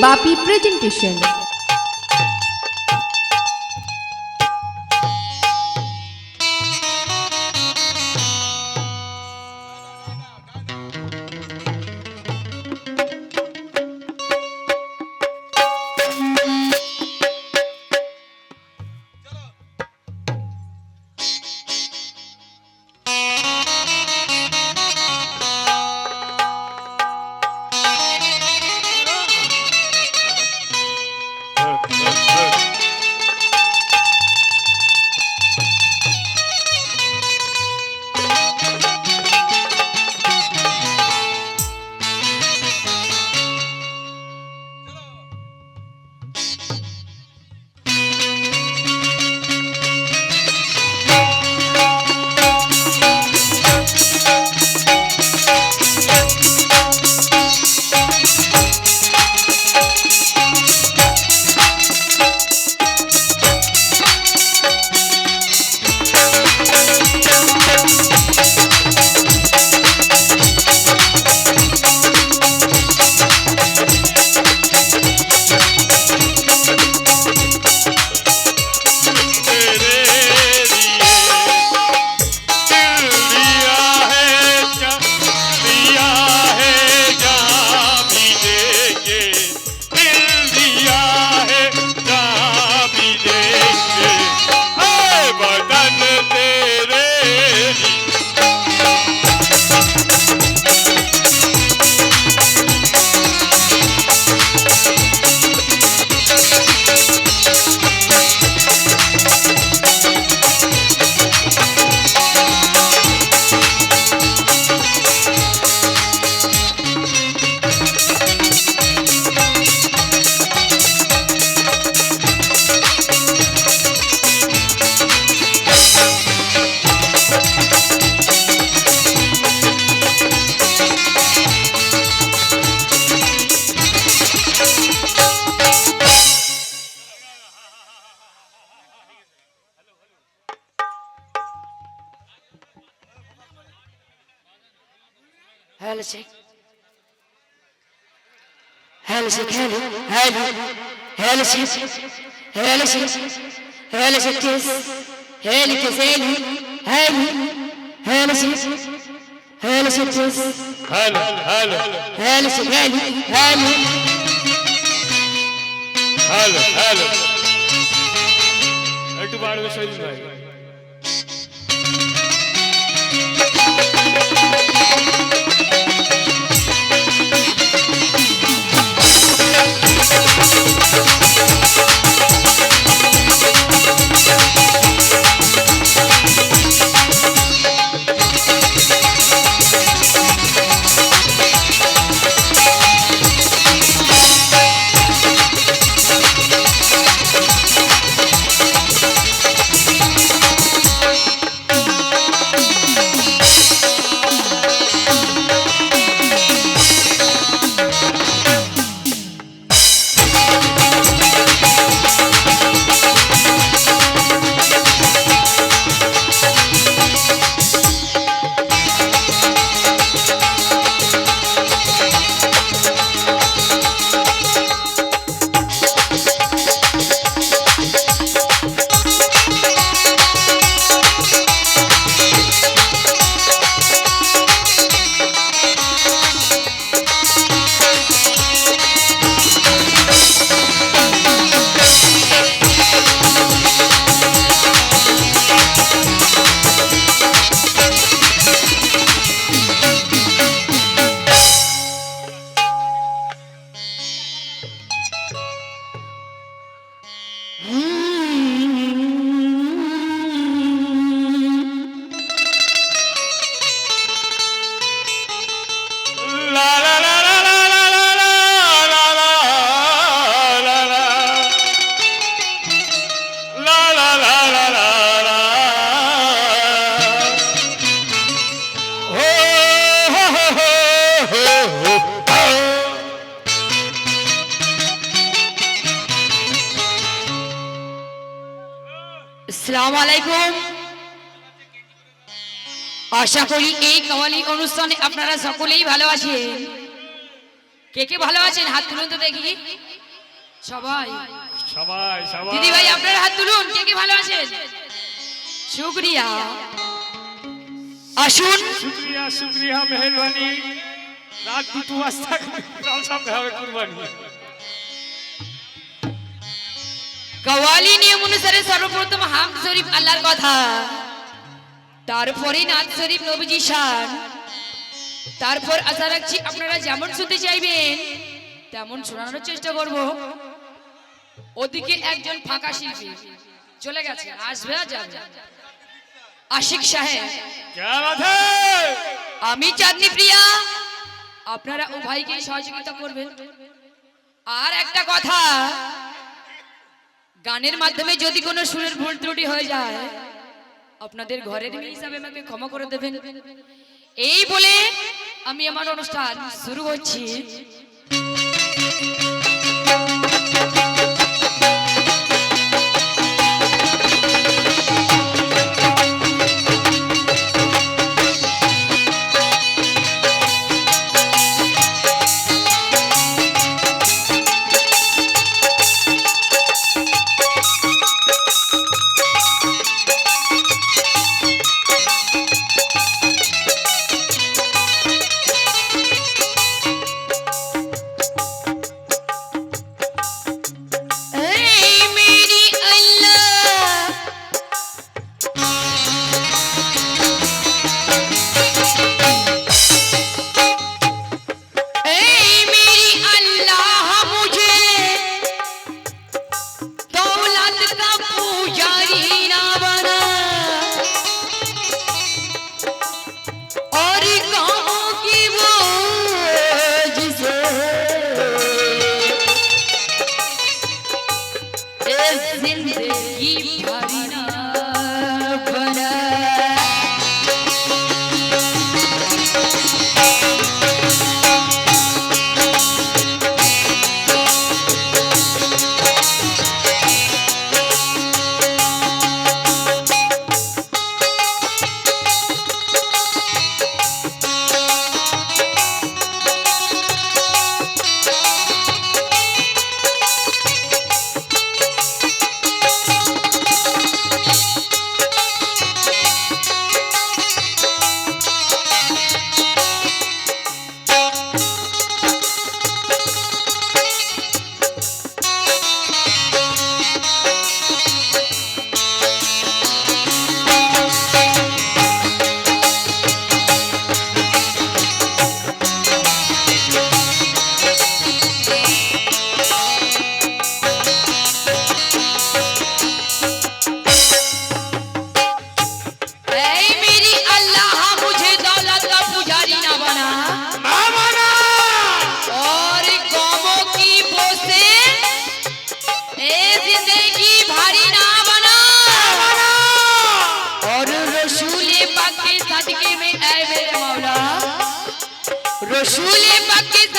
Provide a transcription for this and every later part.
Bapi Presentation. شيء هلا شيك هلا هلا هلا شيك هلا شيك هلا شيك كيس هلا كيس هلا هلا هلا شيك هلا شيك كيس هلا هلا هلا شيك هلا هلا هلا هلا একটু বাড়বে শহীদ ভাই আশা করি এই কাওয়ালি অনুষ্ঠানে আপনারা সকলেই ভালো আছেন। কে কে ভালো আছেন? হাত তুলুন তো দেখি। সবাই। সবাই সবাই। দিদি ভাই আপনার হাত তুলুন। কে কে ভালো আছেন? শুক্রিয়া আসুন। শুক্রিয়া শুক্রিয়া মেহরবানি। রাত দুটো বাজতা কাল সামনে হবে কুরবানি। কওয়ালি নিয়ম অনুসারে সর্বপ্রথম হাম শরীফ আল্লাহর কথা। তারপরে নাথ শরীফ নবীজি সার তারপর আশা রাখছি আপনারা যেমন শুনতে চাইবেন, তেমন শোনানোর চেষ্টা করব। ওদিকে একজন ফাঁকা শিল্পী চলে গেছে, আসবে আশিক সাহেব, আমি চাঁদনি প্রিয়া, আপনারা উভয়কে সহযোগিতা করবেন। আর একটা কথা, গানের মাধ্যমে যদি কোনো সুরের ভুল ত্রুটি হয়ে যায় আপনাদের ঘরের মেয়ে হিসাবে আমাকে ক্ষমা করে দেবেন। এই বলে আমি আমার অনুষ্ঠান শুরু করছি।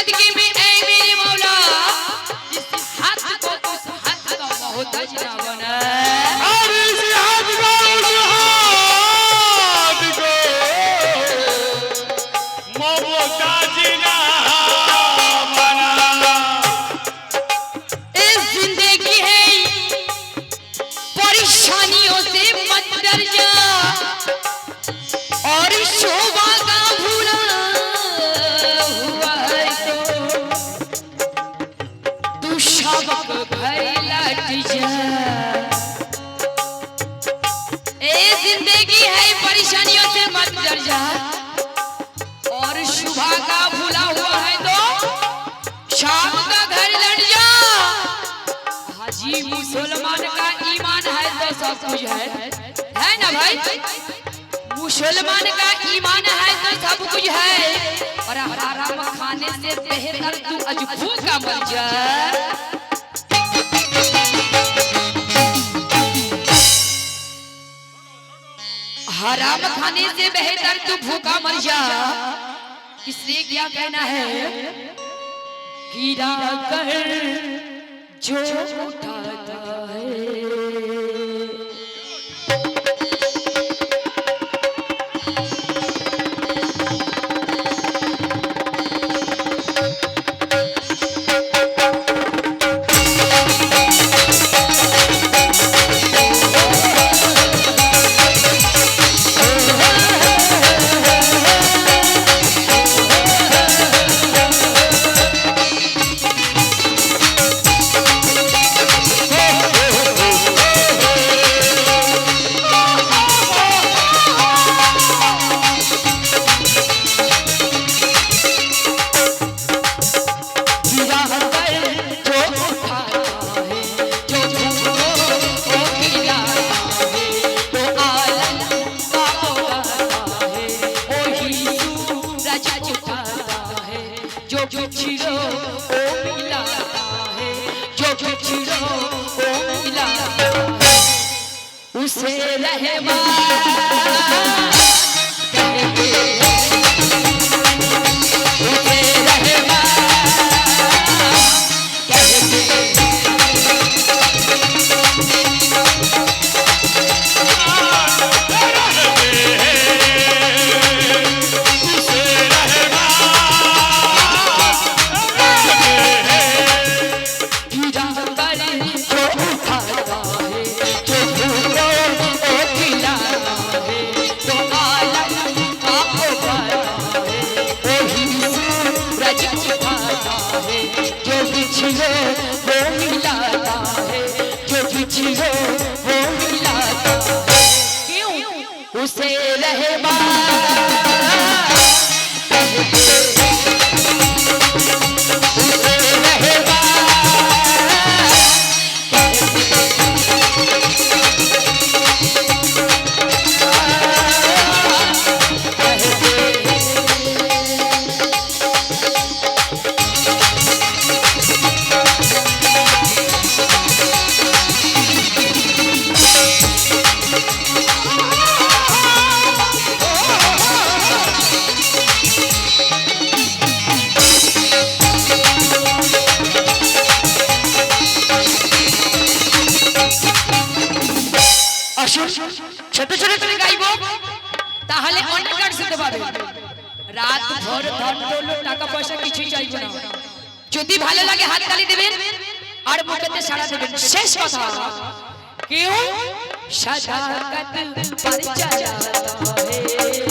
पाक के से मत डर जा और शुभा का भूला हुआ है तो शाम का घर लट जा हाजी मुसलमान का ईमान है तो सब कुछ है। है ना भाई? मुसलमान का ईमान है तो सब कुछ है। और हराम खाने से बेहतर तू अजबू का मर जा। हराम खाने से बेहतर तू भूखा मर जा। इसलिए क्या कहना है? गिरा कर जो उठाता है। रहबा আসুন ছোট ছোট করে গাইব। তাহলে অন্ধকার শুনতে পাবে রাত ভর ধন দৌলত, টাকা পয়সা কিছুই চাইব না। যদি ভালো লাগে হাত তালি দেবেন, আর মুখেতে সাড়া দেবেন। শেষ কথা। কেউ সাদা কাতল পার চালা হে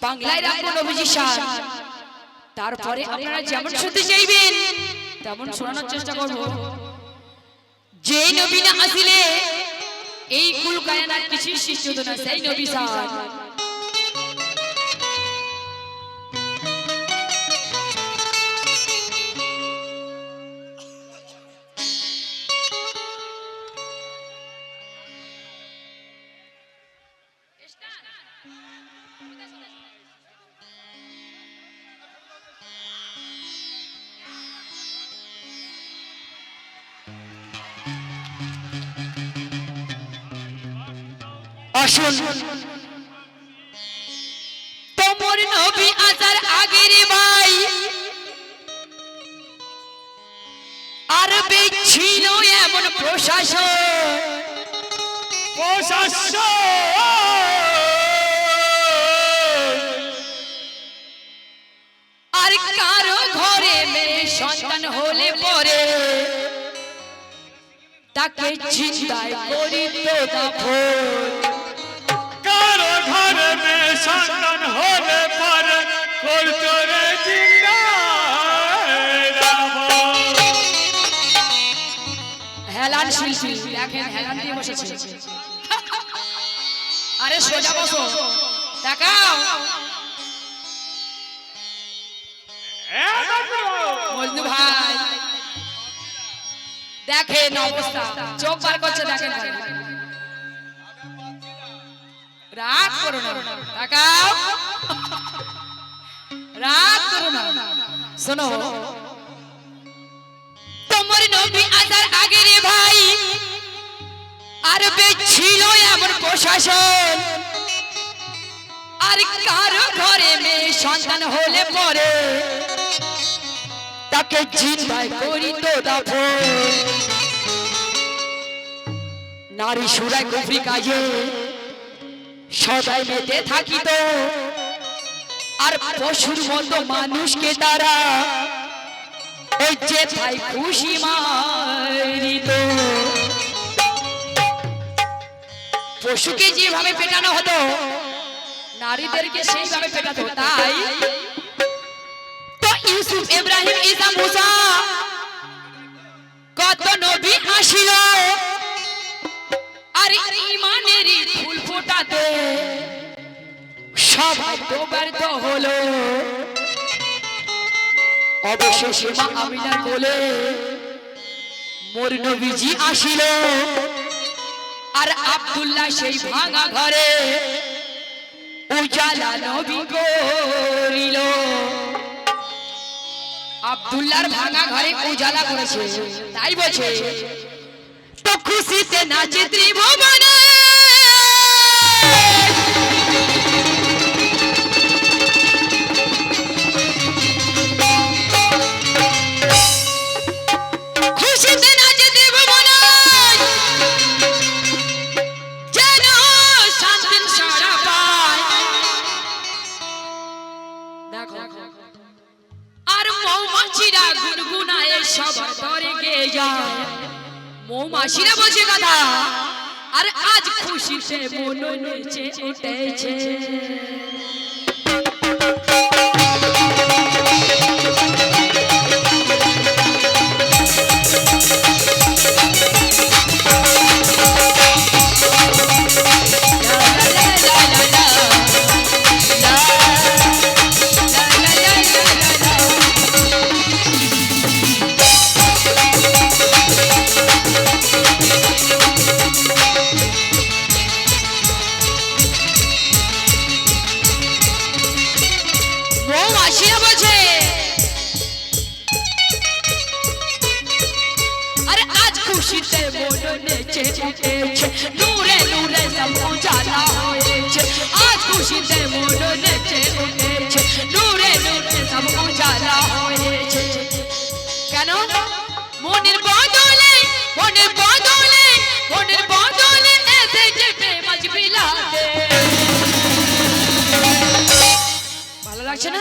বাংলায় রাখব সার। তারপরে আপনারা যেমন শুনতে চাইবেন তেমন শোনানোর চেষ্টা করব। যে নবীন আসিলে এই কুল কায়নার কিছু শিষ্য না সেই নবী সার তোমর নবী আসার আগের ভাই আর ছিল এমন প্রশাসন আর কারও ঘরে মেয়ে সন্তান হলে পরে তাকে চিন্তায় করি তো দাফন কারও ঘরে মে সন্তান হলে পরে করতো রে জিন্দা হেলান শিল্পী, দেখেন হেলান দিয়ে বসেছে। আরে সোজা বসো। তাকাও মজনু ভাই, দেখেন অবস্থা। চোখ বার করছে, দেখেন। ভাই। রাগ করো না। তাকাও। রাগ করো না। শোনো। তোমার নবী আসার আগে রে ভাই, আর ছিল এমন প্রশাসন। আর কারও ঘরে মেয়ে সন্তান হলে পরে তাকে চিন্তায় করি তো দাফন নারী সুরায় কুফরি কাজে সদাই মেতে থাকিত। আর পশুর মতো মানুষকে তারা যে ভাই খুশি মারিত। পশুকে যেভাবে পেটানো হতো, নারীদেরকে সেইভাবে পেটাতো, তাই? তো ইউসুফ ইব্রাহিম ইসা মুসা কত নবী আসিল। আর ইমানেরই ফুল ফোটাতে সবাই তো ব্যর্থ হলো। অবশেষে মা আমিনার বলে আসিল। আর সেই ভাঙা ঘরে উজালা নবী করিল। ভাঙা ঘরে উজালা করেছে, তাই বলছে, তো খুশিতে নাচে ত্রিভুবনে আর মৌমাছিরা গুনগুনায় সবার তরে যায়। মৌমাছিরা বলছে কথা আর আজ খুশিতে মন নেচে উঠেছে। লাগছে না?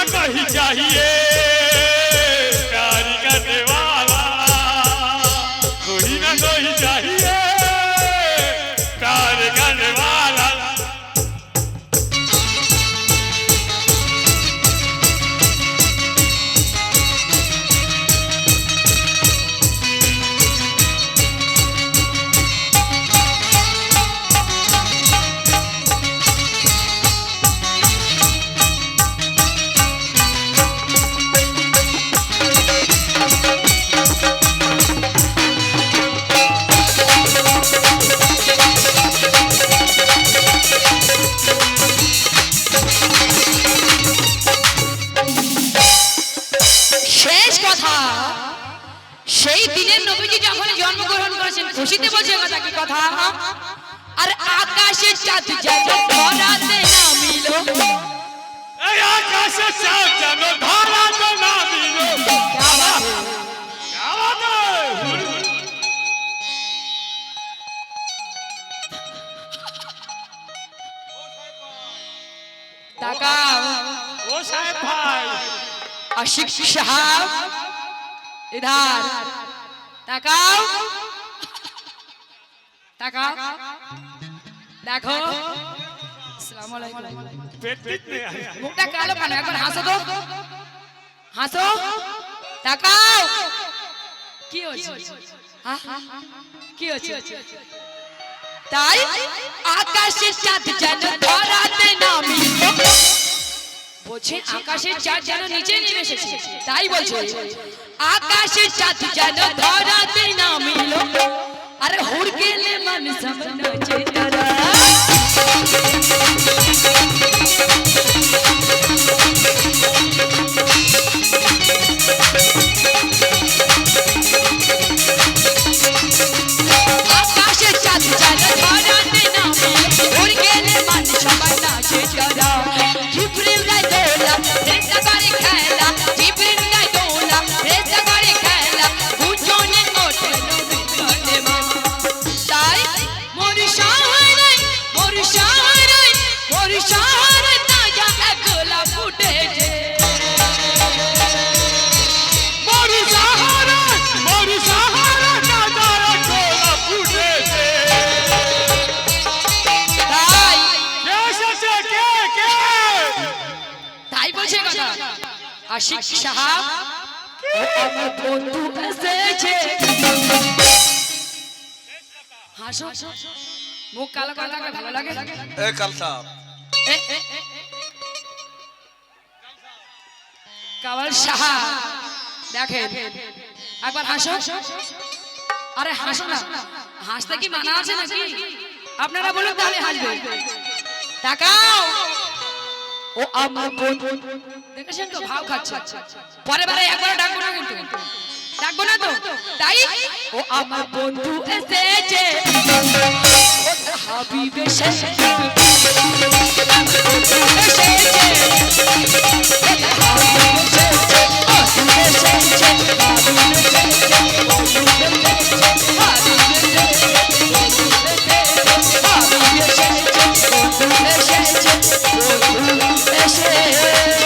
कोई ना कहीं चाहिए সেই দিনের নবীজি যখন জন্মগ্রহণ করেছেন খুশিতে বলছে কথা কি কথা আর আকাশের চাঁদ যেন ধরাতে নামিল। এই আকাশে চাঁদ যেন ধরা তো না দিল তাকাও। ও সাহেব ভাই। আশিক সাহাব ইধার। তাকাও। তাকাও। দেখো। আসসালামু একবার হাসো তো। হাসো। কি হচ্ছে? কি হচ্ছে তাই আকাশের চাঁদ যেন ধরাতে নামি বলছে আকাশের চাঁদ যেন নিচে নেমে এসেছে তাই বলছে আকাশের চাঁদ যেন ধরাতে নামিল আরে হুড়কেলে মানুষ মন নাচে তারা সাহাব আমার বন্ধু এসেছে। হাসো মুখ কালো কালো ভালো লাগে? এ কাল সাহেব। এ, এ, এ, এ। কামাল সাহা দেখেন। একবার হাসো। আরে হাসো না। হাসতে কি মানা আছে নাকি? আপনারা বলুন তাহলে হাসবে। তাকাও। ও আমার বোন। দেখেছেন তো ভাব খাচ্ছে। পরে বারে একবার ডাকবো না কিন্তু। ডাকবো না তো? তাই? ও আমার বন্ধু এসেছে। হাবিব এসেছে। Oh, আছে